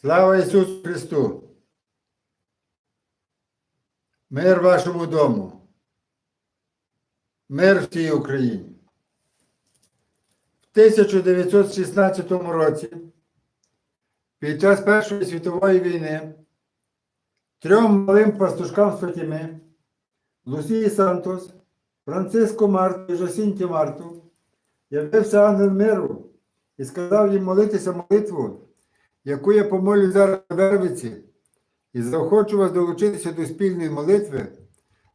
Слава Ісусу Христу! Мир вашому дому! Мир всій Україні! В 1916 році під час Першої світової війни трьом малим пастушкам з Лусії Сантос, Франциско Марту і Жосінті Марту явився ангел миру і сказав їм молитися молитву, яку я помолю зараз на Вервиці, і заохочу вас долучитися до спільної молитви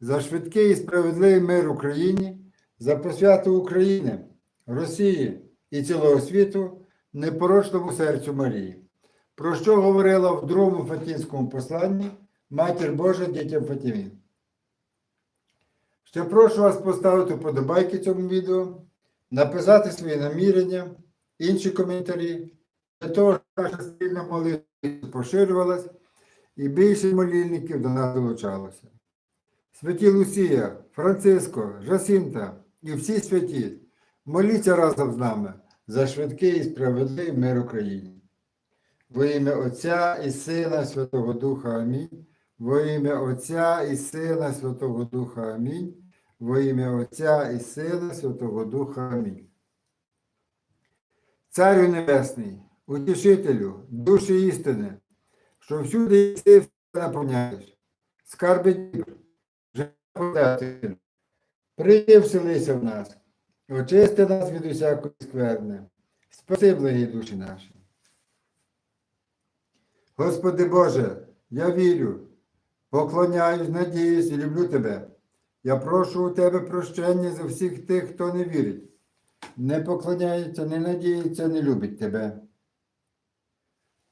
за швидкий і справедливий мир Україні, за посвяту України, Росії і цілого світу непорочному серцю Марії, про що говорила в другому Фатінському посланні Матір Божа дітям Фатімі. Ще прошу вас поставити вподобайки цьому відео, написати свої намірення, інші коментарі, для того, наша спільна молитва поширювалась і більше молільників до нас долучалося. Святі Лусія, Франциско, Жасінта і всі святі, моліться разом з нами за швидкий і справедливий мир Україні. Во ім'я Отця і Сина Святого Духа Амінь. Во ім'я Отця і Сина Святого Духа Амінь. Во ім'я Отця і Сина Святого Духа Амінь. Царю Небесний, утішителю, душі істини, що всюди все наповняєш, скарби дібр, життя прийди вселися в нас, очисти нас від усякої скверни, спаси благі душі наші. Господи Боже, я вірю, поклоняюсь, надіюсь і люблю Тебе. Я прошу у Тебе прощення за всіх тих, хто не вірить, не поклоняється, не надіється, не любить Тебе.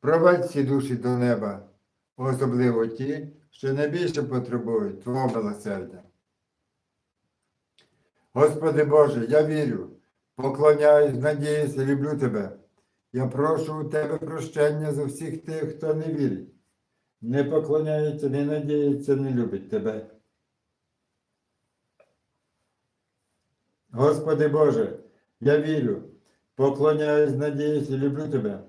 Провадь всі душі до неба, особливо ті, що найбільше потребують Твого милосердя. Господи Боже, я вірю, поклоняюсь, надіюсь і люблю Тебе. Я прошу у Тебе прощення за всіх тих, хто не вірить, не поклоняється, не надіється, не любить Тебе. Господи Боже, я вірю, поклоняюсь, надіюсь і люблю Тебе.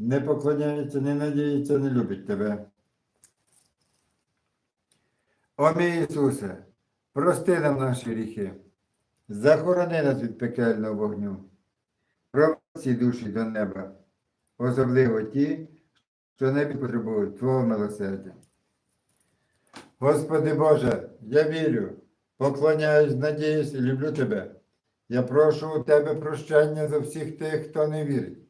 Не поклоняється, не надіється, не любить тебе. О мій Ісусе, прости нам наші гріхи, захорони нас від пекельного вогню, ці душі до неба, особливо ті, що не потребують Твого милосердя. Господи Боже, я вірю, поклоняюсь, надіюсь і люблю Тебе. Я прошу у Тебе прощення за всіх тих, хто не вірить,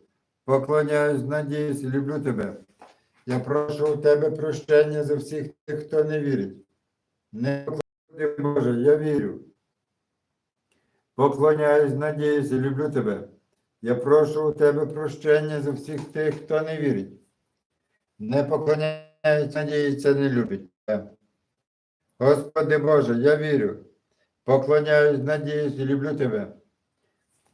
поклоняюсь, надіюсь люблю Тебе. Я прошу у Тебе прощення за всіх тих, хто не вірить. Не Господи Боже, я вірю. Поклоняюсь, надіюсь люблю Тебе. Я прошу у Тебе прощення за всіх тих, хто не вірить. Не поклоняється, надіється, не любить Тебе. Господи Боже, я вірю, поклоняюсь, надіюсь люблю Тебе.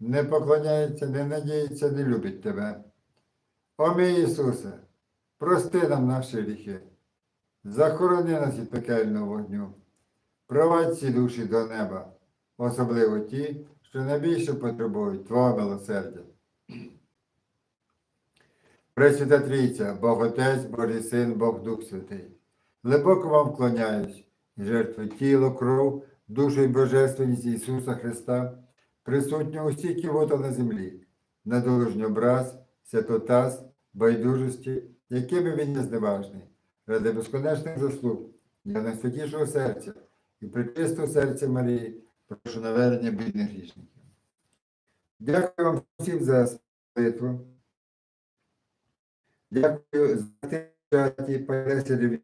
не поклоняється, не надіється, не любить Тебе. О мій Ісусе, прости нам наші гріхи, захорони нас від пекельного вогню, провадь ці душі до неба, особливо ті, що найбільше потребують Твого милосердя. Пресвята Трійця, Бог Отець, Божий Син, Бог Дух Святий. Глибоко вам вклоняюсь і жертвую тіло, кров, душу і божественність Ісуса Христа, присутнього усі ківота на землі, недолужній образ, святотаз, байдужості, якими він не зневажний, ради безконечних заслуг, для найсвятішого серця і причистого серця Марії, прошу навернення бідних грішників. Дякую вам всім за молитву. Дякую за те, переслідів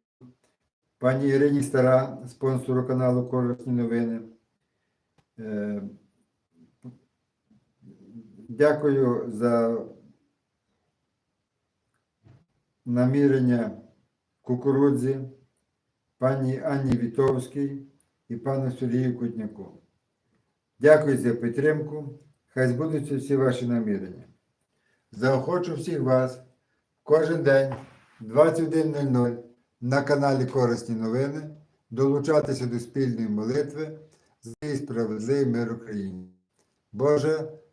пані Ірині Стара, спонсору каналу Корисні новини. Дякую за намірення кукурудзі, пані Анні Вітовській і пану Сергію Кутняку. Дякую за підтримку. Хай збудуться всі ваші намірення. Заохочу всіх вас кожен день 21.00 на каналі Корисні новини долучатися до спільної молитви за справедливий мир Україні. Боже,